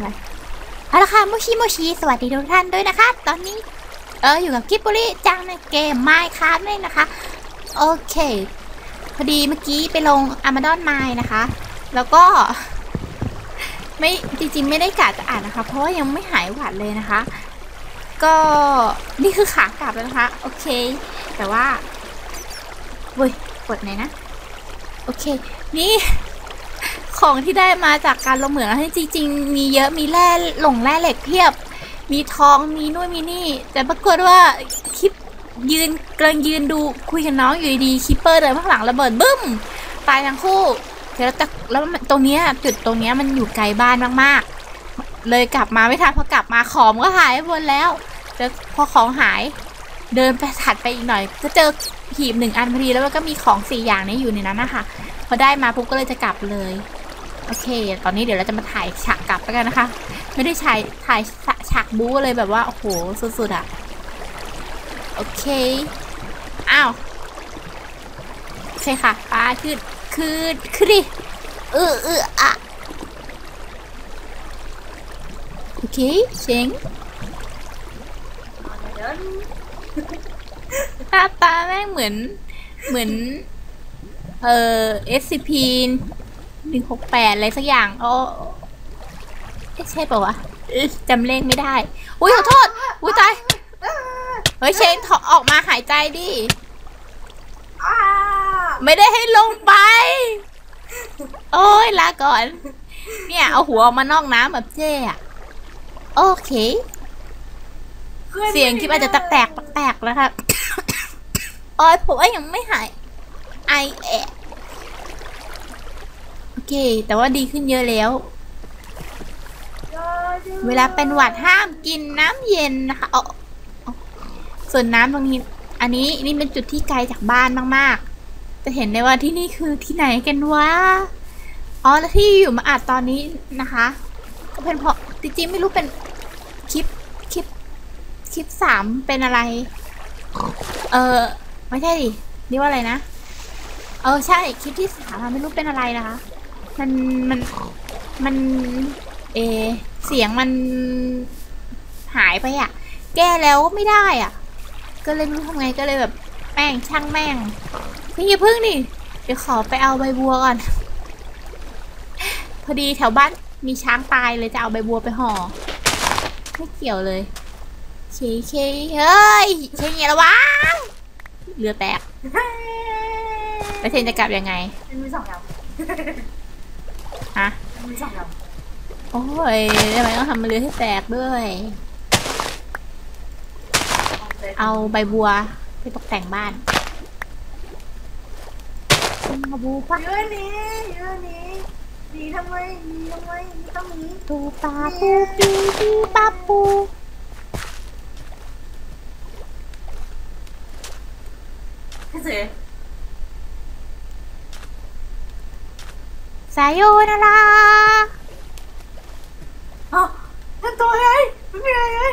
อะไรเอาละค่ะโมชิโมชิสวัสดีทุกท่านด้วยนะคะ ตอนนี้เอออยู่กับกิบบุริจังในเกมไมค์ค a f t นี่นะคะ โอเค พอดีเมื่อกี้ไปลง Amazon m i นะคะ แล้วก็ ไม่จริงๆไม่ได้กะจะอ่านนะคะ เพราะว่ายังไม่หายหวัดเลยนะคะ ก็นี่คือขากลับแล้วนะคะ โอเค แต่ว่าเว้ยกดไหนนะ โอเค นี่ ของที่ได้มาจากการลงเหมืองแล้วจริงๆ มีเยอะมีแร่หลงแร่เหล็กเพียบ มีทองมีนู่นมีนี่ แต่ปรากฏว่าคลิปยืนกำลังยืนดูคุยกับน้องอยู่ดีๆคิปเปอร์เดินข้างหลังระเบิดบึ้ม ตายทั้งคู่แล้วแต่แล้วตรงเนี้ยจุดตรงเนี้ยมันอยู่ไกลบ้านมากๆ เลยกลับมาไม่ทันพอกลับมาของก็หายไปหมดแล้วแล้วพอของหายเดินไปถัดไปอีกหน่อย ก็เจอหีบหนึ่งอันพอดีแล้วก็มีของสี่อย่างนี้อยู่ในนั้นนะคะพอได้มาปุ๊บก็เลยจะกลับเลย โอเค ตอนนี้เดี๋ยวเราจะมาถ่ายฉากกลับแล้วกันนะคะ ไม่ได้ถ่ายถ่ายฉากบู๊เลยแบบว่าโอ้โหสุดๆอะโอเค อ้าวโอเคค่ะปาขึ้นขึ้นขึ้นดิ เออเอออะโอเคเจ๋งหน้าตาแม่งเหมือนเหมือน เอ่อ SCP หนึ่งหกแปดอะไรสักอย่างอ๋อใช่ป่าวะจำเลขไม่ได้ อุ้ยขอโทษ อุ้ยตาย เฮ้ยเชนถอออกมาหายใจดิ ไม่ได้ให้ลงไป โอ้ยลาก่อน เนี่ยเอาหัวออกมานอกน้ำแบบเจ๊อะโอเค เสียงคลิปอาจจะแตกแตกแล้วครับ โอ้ยผมว่ายังไม่หาย ไอแอะโอ เค แต่ว่าดีขึ้นเยอะแล้ว เวลาเป็นหวัดห้ามกินน้ำเย็นนะคะเอาเอส่วนน้ำตรงนี้ อันนี้นี่เป็นจุดที่ไกลจากบ้านมากๆ จะเห็นได้ว่าที่นี่คือที่ไหนกันวะ อ๋อแล้วที่อยู่มาอัดตอนนี้นะคะ ก็เป็นเพราะจริงๆไม่รู้เป็นคลิปคลิปคลิปสามเป็นอะไร เออไม่ใช่ดิเรียกว่าอะไรนะ เออใช่คลิปที่สามไม่รู้เป็นอะไรนะคะ มันมันมัน เอ เสียงมันหายไปอะแก้แล้วไม่ได้อะก็เลยไม่รู้ทำไงก็เลยแบบแม่งช่างแม่งพี่อย่าพึ่งดิเดี๋ยวขอไปเอาใบบัวก่อน พอดีแถวบ้านมีช้างตายเลยจะเอาใบบัวไปห่อไม่เกี่ยวเลยเคเคเฮ้ยเชนอย่าระวังเรือแตกแล้วเชนจะกลับยังไงมันมีสองล ฮะำมันมีสองลโอ้ยทำไมต้องทำเรือให้แตกด้วยำเอาใบบัวไปตกแต่งบ้านเป็นกระบูปะเยอะนี้เยอะนี้หนีทำไมหนีทำไมหนีต้องหนีปูปลาปูปีปีปลาปูพี่เสื สายโยนาราอ๋อนั่นตัวไงไม่มีอะไรเลย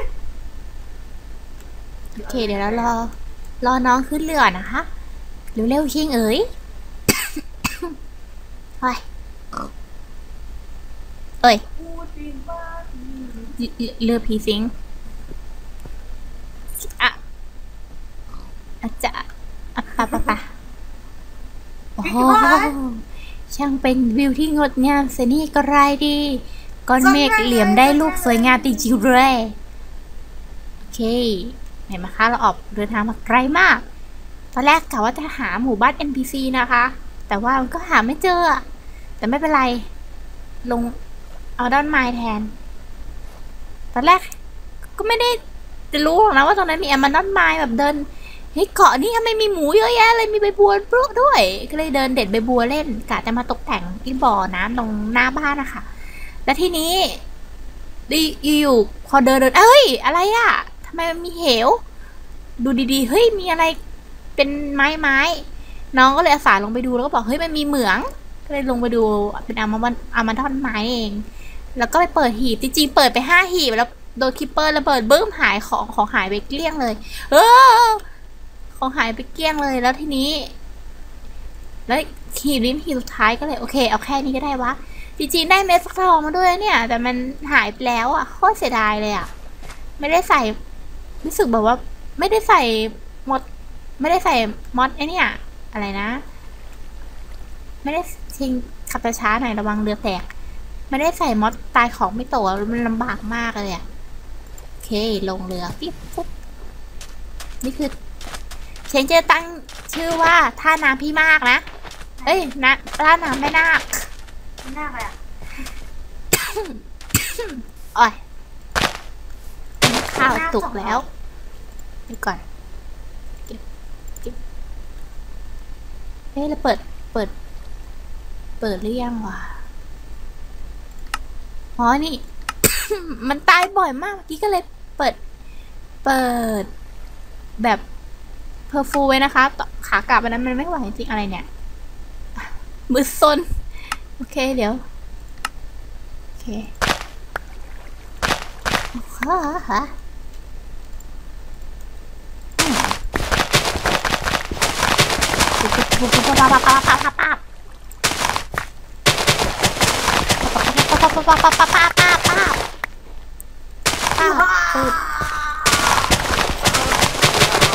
โอเคเดี๋ยวเรารอ รอน้องขึ้นเรือนะคะเร็วๆชิงเอ๋ยเฮ้ยเอ้ยพูดดีมากเรือเรือผีสิงอะอาจจะอะปะปะปะโอ้โห ช่างเป็นวิวที่งดงามเสนี่ก็ไรายดีก้อนเมฆเหลี่ยมได้ลูกสวยงามจริงๆเลยโอเคเห็นไหมคะเราออกเดินทางมาไกลมาก ตอนแรกกะว่าจะหาหมู่บ้าน NPC นะคะ แต่ว่ามันก็หาไม่เจอ แต่ไม่เป็นไร ลงเอาด้านไม้แทน ตอนแรกก็ไม่ได้จะรู้หรอกนะว่าตอนนั้นมีแอมมันดอนไม้แบบเดิน เฮ้ยเกาะนี่ทำไมมีหมูเยอะแยะเลยมีใบบัวปลุกด้วย ก็เลยเดินเด็ดใบบัวเล่นกะจะมาตกแต่งที่บ่อน้ำตรงหน้าบ้านนะคะแล้วทีนี้ดีอยู่พอเดินเดินเอ้ย อะไรอะทำไมมันมีเหว ดูดีๆ เฮ้ยมีอะไรเป็นไม้ไม้น้องก็เลยอาสาลงไปดูแล้วก็บอกเฮ้ยมันมีเหมือง ก็เลยลงไปดูเป็นอามาวันอามาทอนไม้เอง แล้วก็ไปเปิดหีบจริงๆเปิดไปห้าหีบแล้วโดนคิปเปอร์ระเบิดบึ้มหายของของหายไปเกลี้ยงเลย เออ ของหายไปเกลี้ยงเลยแล้วทีนี้ แล้วหีบนี้หีบสุดท้ายก็เลยโอเคเอาแค่นี้ก็ได้วะจริงๆได้เม็ดฟักทองมาด้วยเนี่ย แต่มันหายไปแล้วอะโคตรเสียดายเลยอะ ไม่ได้ใส่รู้สึกแบบว่า ไม่ได้ใส่มด ไม่ได้ใส่มอดไอเนี่ยอะไรนะ ไม่ได้ทิ้งขับช้าหน่อยระวังเรือแตกไม่ได้ใส่มอดตายของไม่โตอะมันลำบากมากเลยอะโอเคลงเรือปิ๊บปุ๊บนี่คือ เชนจะตั้งชื่อว่าท่าน้ำพี่มากนะ เอ้ยนะท่าน้ำแม่นาคไม่น่าไปอะโอ้ยข้าวตุกแล้วดูก่อน เก็บเก็บเฮ้ยเราเปิด เปิด เปิดหรือยังวะ อ๋อ นี่ มันตายบ่อยมาก เมื่อกี้ก็เลยเปิด เปิดแบบ เพอร์ฟูไว้นะคะขากลับอันนั้นมันไม่ไหวจริงๆอะไรเนี่ย มือซนโอเคเดี๋ยว โอเคฮะฮะ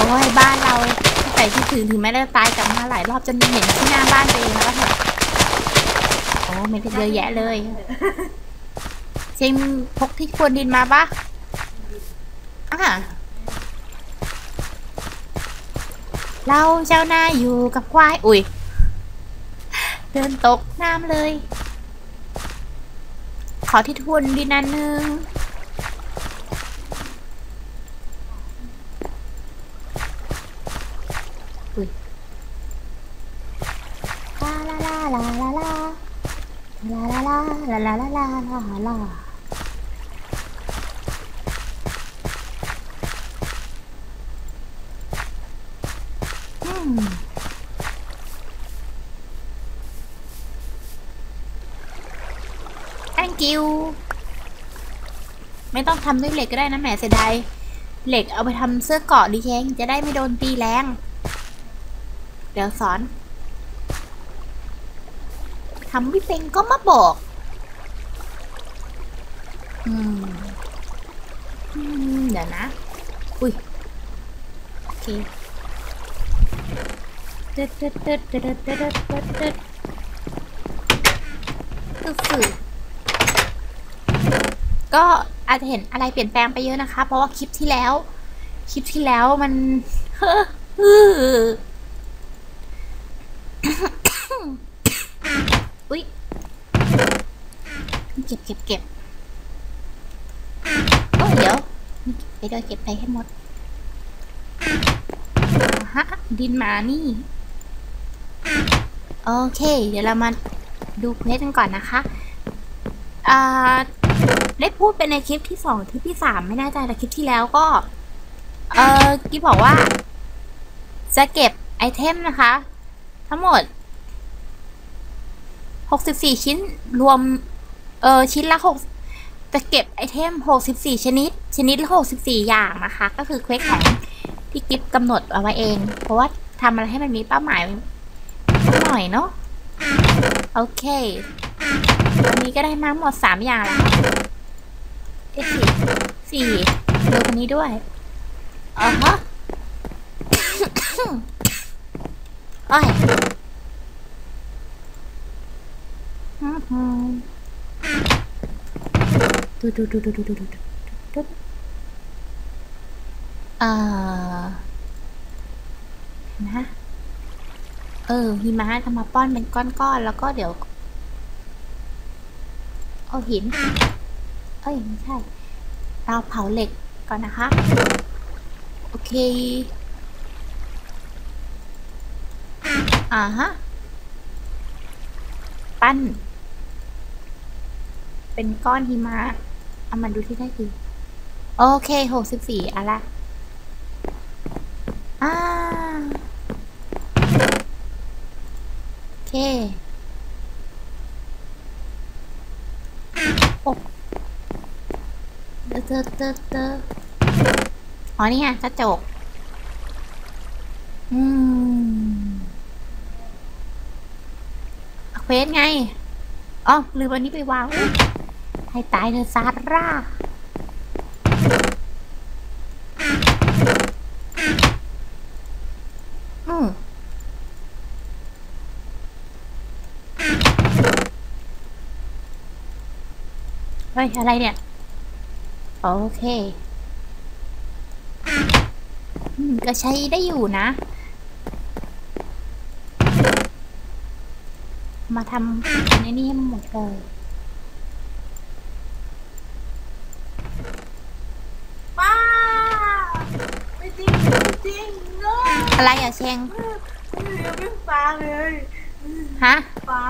โอ้ยบ้านเราใส่ที่ถึงถึงแม้จะตายกลับมาหลายรอบจนเห็นที่หน้าบ้านตัวเองแล้วก็เถอะโอ้ไม่ได้เยอะแยะเลยเจมพกที่ควรดินมาปะอะเราเจ้าหน้าอยู่กับควาย อุ้ย เดินตกน้ำเลย ขอที่ทวนดินนันหนึ่งอุ้ยลา ลาลาลาลาลาลาลาลาลาลาลาลาลาลาอืม thank you ไม่ต้องทำด้วยเหล็กก็ได้นะแหมเสียดายเหล็กเอาไปทำเสื้อเกาะดีแข้งจะได้ไม่โดนตีแรง เดี๋ยวสอน ทำไม่เป็นก็มาบอก อืม เดี๋ยวนะ อุ้ยตึ๊ดตึ๊ดตึ๊ดตึ๊ดตึ๊ดตึ๊ดตึ๊ดก็คือก็อาจจะเห็นอะไรเปลี่ยนแปลงไปเยอะนะคะ เพราะว่าคลิปที่แล้ว คลิปที่แล้วมัน ก็บเก็บเก็บโอ้เดี๋ยวไปด้วยเก็บไปให้หมดฮะดินมานี่ โอเค เดี๋ยวเรามาดูเพจกันก่อนนะคะอ่าได้พูดไปในคลิปที่สองคลิปที่สามไม่แน่ใจแต่คลิปที่แล้วก็ เออกิ๊บบอกว่า จะเก็บไอเทมนะคะ ทั้งหมด 64 ชิ้นรวม เออชิ้นละหกจะเก็บไอเทม 64 ชนิด ชนิดละ64 อย่างนะคะ ก็คือเควสของที่กิฟกำหนดเอาไว้เอง เพราะว่าทำอะไรให้มันมีเป้าหมายสักหน่อยเนาะโอเควันนี้ก็ได้มาหมด 3 อย่างแล้วเอ๊ะสี่สี่ดูคนนี้ด้วยอ๋อฮะอ้ยอือหือ ดูดูดูดูดูดูดูดูดูเออนะ เออหิมะทำมาป้อนเป็นก้อนๆ แล้วก็เดี๋ยว เอาหิน เอ้ย ไม่ใช่ เราเผาเหล็กก่อนนะคะ โอเค อ่าฮะ ปั้น เป็นก้อนหิมะ เอามาดูที่ได้คือโอเคหกสิบสี่อะไรอ่าโอเคโอ้เตอเตอเตอเตออ๋อนี่ไงกระจก อืมเควสไง อ๋อลืมอันนี้ไปวาง ให้ตายเธอซาร่าอืมเฮ้ย อะไรเนี่ย โอเคอืมก็ใช้ได้อยู่นะ มาทำอันนี้ให้หมดเลย ป้าไม่จริงไม่จริงเน อะไรอะเชงเลี้ยงเป็นปลาเลยฮะปลา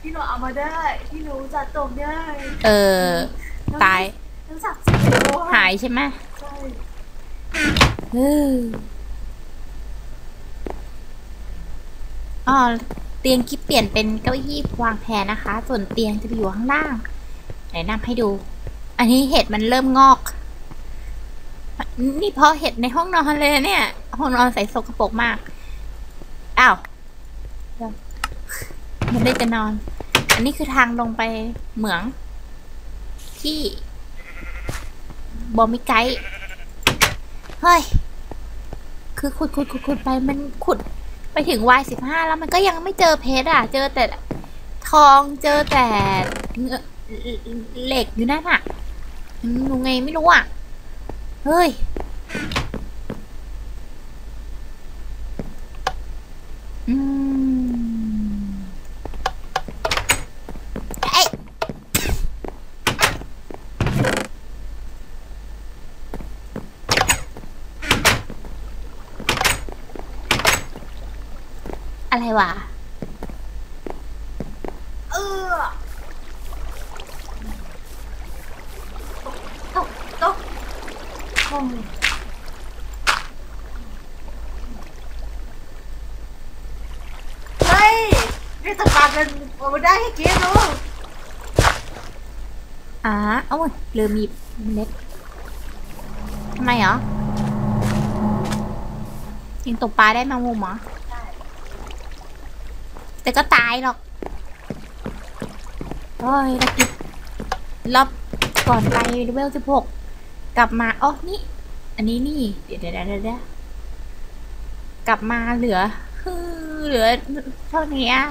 ที่หนูเอามาได้ที่หนูจัดตกได้เออตายทั้งสักสิบโลหายใช่ไหมใช่เอออ๋อเตียงกิ๊บเปลี่ยนเป็นเก้าอี้วางแพรนะคะ ส่วนเตียงจะไปอยู่ข้างล่างไหนนำให้ดู อันนี้เห็ดมันเริ่มงอก นี่เพราะเห็ดในห้องนอนเลยเนี่ย ห้องนอนใส่สกปรกมาก อ้าวมันได้จะนอน อันนี้คือทางลงไปเหมือง ที่บอมิไกด์เฮ้ย คือขุดขุดขุดขุดไปมันขุดไปถึงวายสิบห้าแล้วมันก็ยังไม่เจอเพชรอะ เจอแต่ทองเจอแต่เงอะเหล็กอยู่นั่นอะยังไงไม่รู้อะ เฮ้ย อืมเอ้ยอะไรวะ เออตกตก อ้ยเฮ้ยนี่ตะปากันเอามาได้ให้เกมดูอ่าเอ้าลืมหยิบเล็กทำไมเหรอยิงตกปลาได้มงมุมเหรอใช่แต่ก็ตายหรอกโอ้ยตะกิดรอบก่อนไปเวลสิบหก กลับมาอ๋อนี่ อันนี้นี่ เดี๋ยวเดี๋ยวเดี๋ยวกลับมาเหลือฮือเหลือเท่านี้อะ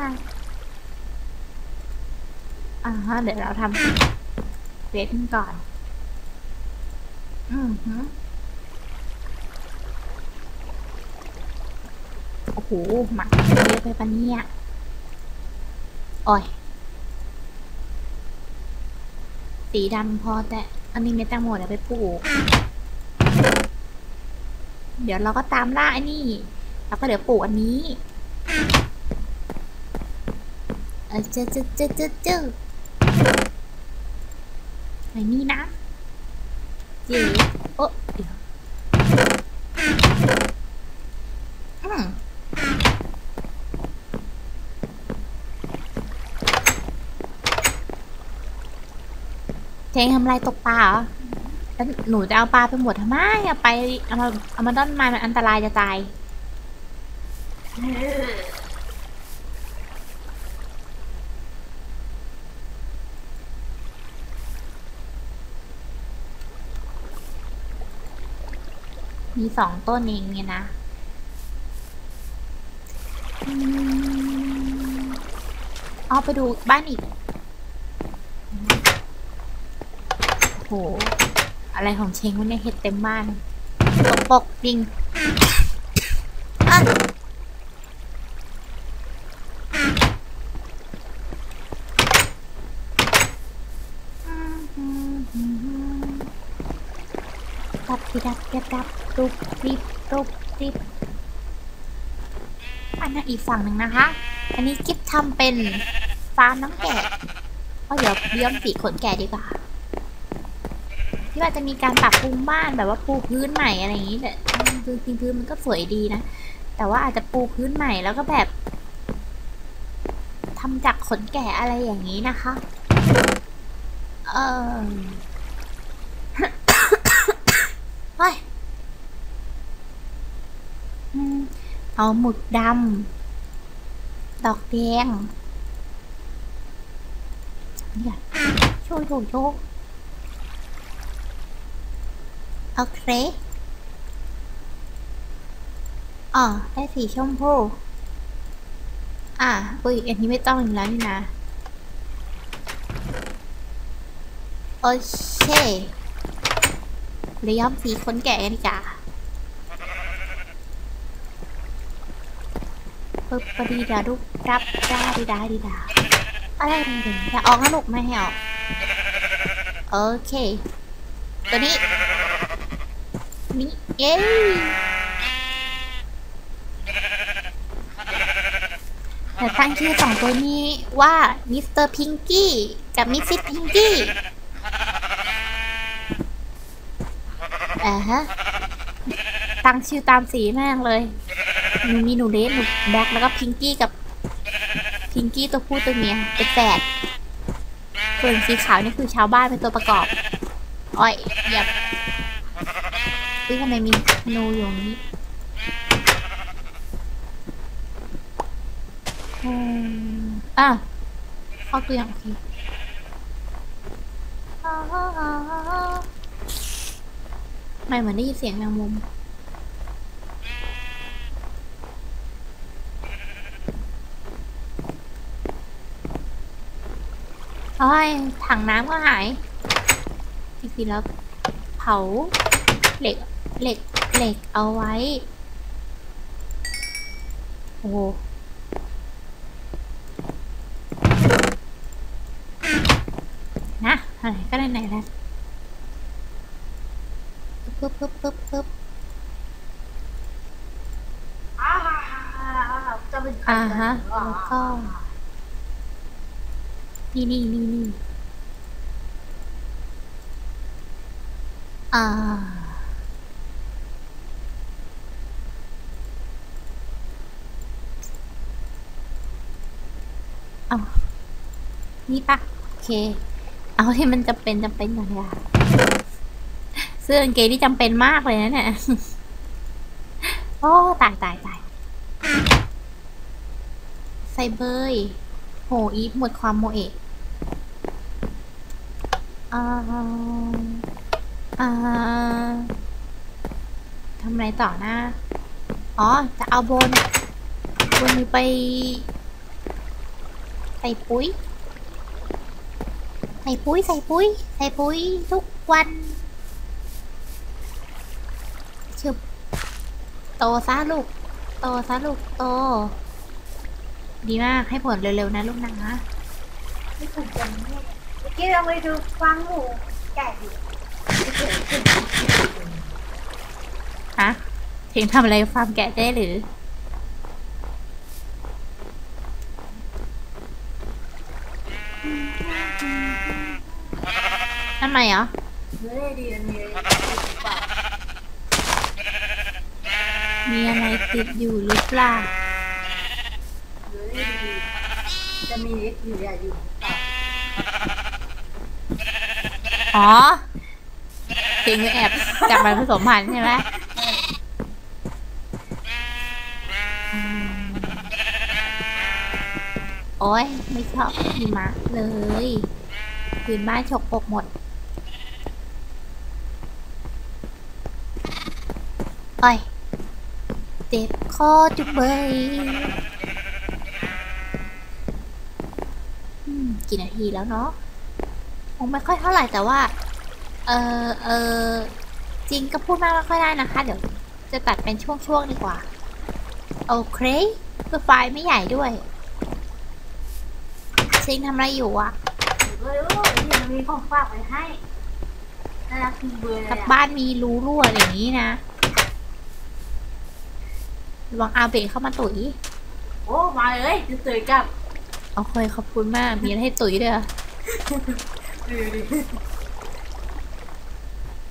อ่าฮะเดี๋ยวเราทำเวทก่อน อือฮึโอ้โหหมักเยอะไปปะเนี่ยโอ้ยสีดำพอแต่ อันนี้เม็ดแตงโมเดี๋ยวไปปลูก เดี๋ยวเราก็ตามล่าไอ้นี่ แล้วก็เดี๋ยวปลูกอันนี้เออเจอเจอเจอเจอเจอไอ้นี่นะเจ๊โอ้เดี๋ยวอืม เทงทำไรตกปลาเหรอแล้วหนูจะเอาปลาไปหมดทำไมอะไปเอามาเอามาด้อนมามันอันตรายจะตายมีสองต้นเองเนี่ยนะอืมเอาไปดูบ้านอีก โห อะไรของเชงวะเนี่ยเห็ดเต็มบ้านตกปกจริงอะดับดิดับดิดับตุบติบตุบติบอันนั้นอีกฝั่งหนึ่งนะคะ อันนี้กิฟทำเป็นฟาร์มน้องแกะก็เดี๋ยวเลี้ยงสีขนแกะดีกว่า ที่ว่าจะมีการปรับปรุงบ้านแบบว่าปูพื้นใหม่อะไรอย่างนี้แต่พื้นจริงๆพื้นมันก็สวยดีนะ แต่ว่าอาจจะปูพื้นใหม่แล้วก็แบบทำจากขนแกะอะไรอย่างนี้นะคะ เออเฮ้ยเอาหมึกดำดอกแดงเนี่ยโชว์โชว์โชว์ โอเค อ๋อ ได้สีชมพู อะ อุ้ย อันนี้ไม่ต้องอีกแล้วนี่นะ โอเคเรียมสีคนแก่กันดีกว่าปึ๊บปดีดาดุกรับดาดีดาดีดาอะไรนี่เดี๋ยวอย่าออกนะลูกไม่ให้ออกโอเค ตัวนี้ นี่เย้แต่ตั้งชื่อสองตัวนี้ว่ามิสเตอร์พิงกี้กับมิสซิสพิงกี้อ่าฮะตั้งชื่อตามสีแม่งเลยหนูมีหนูเลสหนูแบ็คแล้วก็พิงกี้กับ พิงกี้ตัวผู้ตัวเมียเป็นแฝดส่วนสีขาวนี่คือชาวบ้านเป็นตัวประกอบ อ้อยเหยับ อุ้ยทำไมมีนูอยู่ตรงนี้อืมอะเข้าตัวอย่างโอเคไม่เหมือนได้ยินเสียงแมงมุมโอ้ยถังน้ำก็หายจริงๆแล้วเผาเหล็ก เหล็กเหล็กเอาไว้ โอ้โหนะอะไรก็ได้ไหนแล้วปึ๊บปึ๊บปึ๊บปึ๊บอ้าวจะเป็นใครอ่ากันฮะเหรอแล้วก็ นี่นี่นี่นี่อ่า เอานี่ปะโอเค เอาที่มันจำเป็นจำเป็นหน่อยอะเสื้อกางเกงนี่จำเป็นมากเลยนะเนี่ยโอ้ตายตายตายใส่เบยโหอีฟหมดความโมเอะอ่าอ่าทำอะไรต่อนะ อ๋อ จะเอาโบนโบนไป ส่ปุ๋ย ใส่ปุ๋ยใส่ปุ๋ย ใส่ปุ๋ยทุกวันชึบโตซะลูก โตซะลูกโต ดีมากให้ผลเร็วๆนะลูกนะไม่ถูกกันแน่เมื่อกี้เราไปดูฟังหมูแก่อยู่ฮะถึงทำอะไรฟาร์มแกะได้หรือ ทำไมเหรอเฮ้ยดีอันนี้หรือเปล่ามีอะไรติดอยู่หรือเปล่าจะมีเอ็กซ์อยู่อย่าอยู่หรือเปล่าอ๋อถึงแอบจับมันผสมพันธุ์ใช่ไหมโอ้ยไม่ชอบหิมะเลยพื้นบ้านฉกปกหมด โอ้ยเจ็บคอจุกเบยอืมกี่นาทีแล้วเนาะคงไม่ค่อยเท่าไหร่แต่ว่า เออเออจริงก็พูดมากไม่ค่อยได้นะคะ เดี๋ยวจะตัดเป็นช่วงๆดีกว่า โอเคคือไฟล์ไม่ใหญ่ด้วยซิงทำอะไรอยู่อะเฮ้ยโอ้ยนี่มันมีของฝากไว้ให้น่ารักจริงเบยเลยทักอะบ้านมีรูรั่วอะไรอย่างนี้นะ ระวังอาเบะเข้ามาตุ๋ยโอ้มาเลยจะเตยกับโอเคขอบคุณมาก มีอะไรให้ตุ๋ยด้วยเหรอดูดิ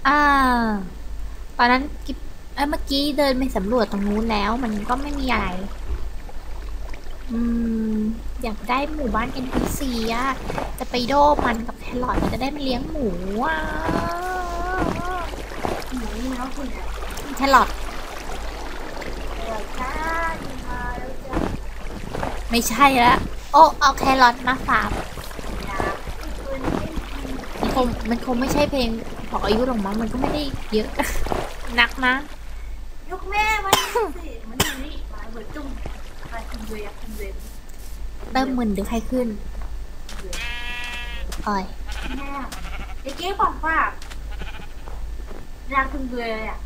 อ่า ตอนนั้นกิ๊บเอ้ยเมื่อกี้เดินไปสำรวจตรงนู้นแล้ว มันก็ไม่มีอะไร อืม อยากได้หมู่บ้าน NPC อะจะไปโดมันกับแครอทจะได้มาเลี้ยงหมูอะหมูนี่นะคุณเนี่ยแครอท เดี๋ยวจ้าดีมาแล้วจ้า ไม่ใช่ละโอ้เอาแครอทมาฝากอยากคงมันคงไม่ใช่เพลงของอายุหรอกมั้งมันก็ไม่ได้เยอะนักนะยกแม่มานี่สิมันอยู่นี่มาเหมือนจุ่มมาคุณเวย์คุณเวย์เริ่มมึนหรือใครขึ้นอ่อยแม่ไอ้เจ๊บอกว่ารักคุณเวย์อะ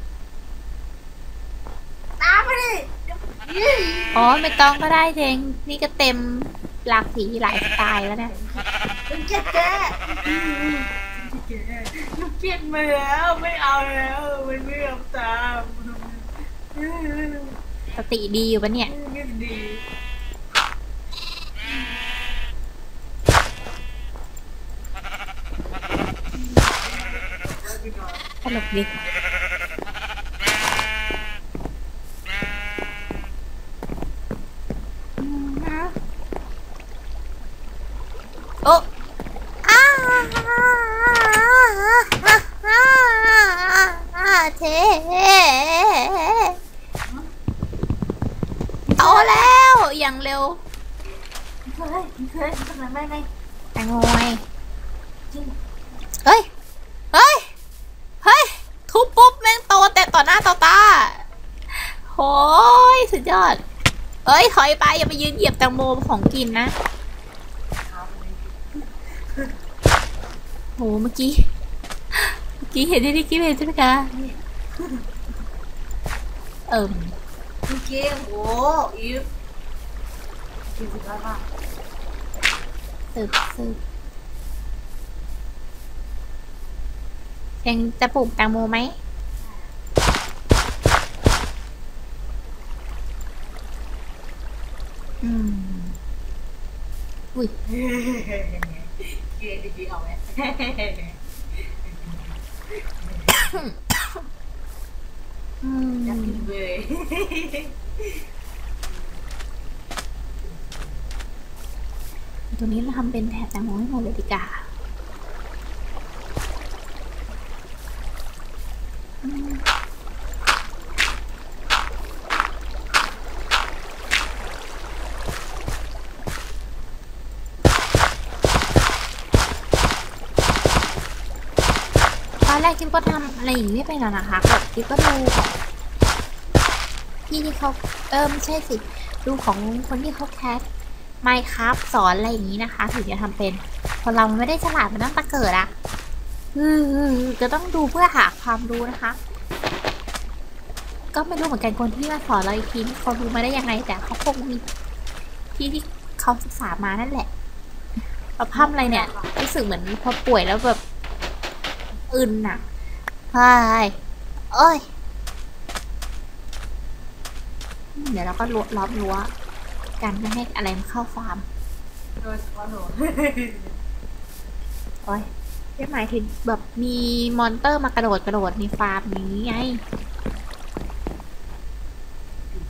ตามไปดิยี่ อ๋อไม่ต้องก็ได้เพลงนี่ก็เต็มหลากสีหลายสไตล์แล้วนะมันเจ๊เจ๊ลูกเกลียดมาแล้วไม่เอาแล้วมันไม่ยอมตามสติดีอยู่ปะเนี่ยดีตลกดีโอ้อาเทเอาแล้ว อย่างเร็ว เคยเคยทำไมไม่ไม่แตงโมไงจริงเฮ้ย เฮ้ย เฮ้ย ทุบปุ๊บแม่งโตแต่ต่อหน้าต่อตาโหยสุดยอด เอ้ยถอยไปอย่าไปยืนเหยียบแตงโมของกินนะโหเมื่อกี้ เมื่อกี้เห็นที่นี่กิ๊บเห็นใช่ไหมคะเอิ่มจริงโอ้อีฟจริงสุดยอดมาก สืบสืบยังจะปลูกแตงโมไหมอืม อุ้ยเกย์ดีๆเอาไหมอืมอยากกินเลย ตัวนี้เราทำเป็นแถบแตงโมให้หมดเลยดีกว่าตอนแรกกิ๊บก็ทำอะไรอย่างนี้ไม่เป็นหรอกนะคะแบบกิ๊บก็ดูของพี่ที่เขาเออไม่ใช่สิ ดูของคนที่เขาแคส ไม่ครับสอนอะไรอย่างนี้นะคะถึงจะทำเป็น คนเราไม่ได้ฉลาดมันต้องตะเกิดอะอือจะต้องดูเพื่อหาความรู้นะคะ ก็ไม่รู้เหมือนกันคนที่มาสอนเราอีกทีเขารู้มาได้ยังไง แต่เขาคงมีที่ที่เขาศึกษามานั่นแหละประพัมอะไรเนี่ยรู้สึกเหมือนพอป่วยแล้วแบบอึนน่ะใช่เอ้ย เดี๋ยวเราก็ล้อล้อมรั้ว กันไม่ให้อะไรมันเข้าฟาร์มโดยเฉพาะหนูโอ้ยไม่หมายถึงแบบมีมอนเตอร์มากระโดดกระโดดในฟาร์มนี้ไง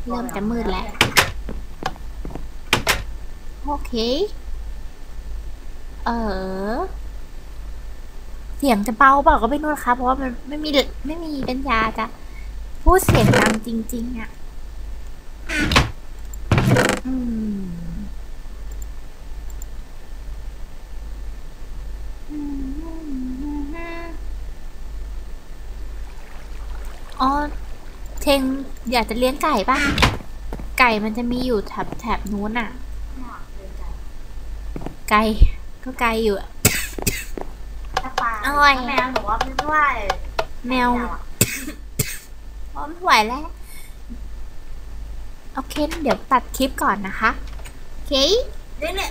เริ่มจะมืดแล้ว โอเค เออ เสียงจะเบาเปล่าก็ไม่รู้นะคะเพราะว่ามันไม่มีไม่มีปัญญาจะ พูดเสียงดังจริง ๆ อะ อืมอ๋อเทงอยากจะเลี้ยงไก่ป่ะ ไก่มันจะมีอยู่แถบแถบนู้นอะ ไก่ก็ไก่อยู่อะถ้าปลาอร่อยแมวหนูว่าไม่ไหวแมวพร้อมไหวแล้ว โอเค เดี๋ยวตัดคลิปก่อนนะคะ โอเคเนี่ยเนี่